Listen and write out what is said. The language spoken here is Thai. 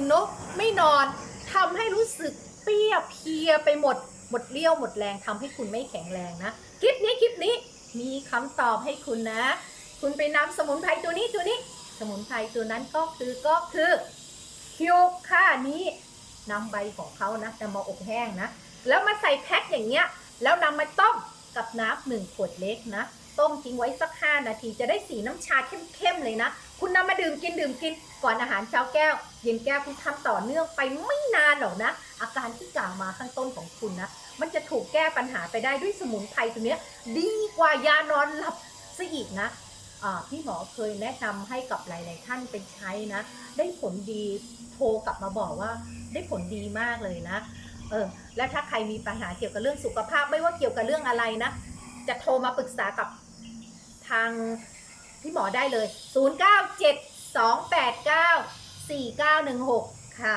นเนอะไม่นอนทำให้รู้สึกเปียเพียไปหมด หมดเรี่ยวหมดแรงทำให้คุณไม่แข็งแรงนะ คลิปนี้คลิปนี้มีคำตอบให้คุณนะ คุณไปนำสมุนไพรตัวนี้ตัวนี้ สมุนไพรตัวนั้นก็คือก็คือคิวค่านี้นำใบของเขานะนำมาอบแห้งนะ แล้วมาใส่แพ็คอย่างเงี้ย แล้วนำมาต้ม กับน้ำหนึ่งขวดเล็กนะ ต้มทิ้งไว้สัก 5 นาทีจะได้สีน้ำชาเข้มๆเลยนะ คุณนำมาดื่มกินดื่มกิน ก่อนอาหารเช้าแก้ว เย็นแก้วคุณทำต่อเนื่องไปไม่นานหรอกนะ อาการที่กล่าวมาข้างต้นของคุณนะ มันจะถูกแก้ปัญหาไปได้ด้วยสมุนไพรตัวเนี้ยดีกว่ายานอนหลับซะอีกนะพี่หมอเคยแนะนำให้กับหลาย ๆ ท่านไปใช้นะ ได้ผลดีโทรกลับมาบอกว่าได้ผลดีมากเลยนะ เออและถ้าใครมีปัญหาเกี่ยวกับเรื่องสุขภาพไม่ว่าเกี่ยวกับเรื่องอะไรนะ จะโทรมาปรึกษากับทางพี่หมอได้เลย 0972894916 ค่ะ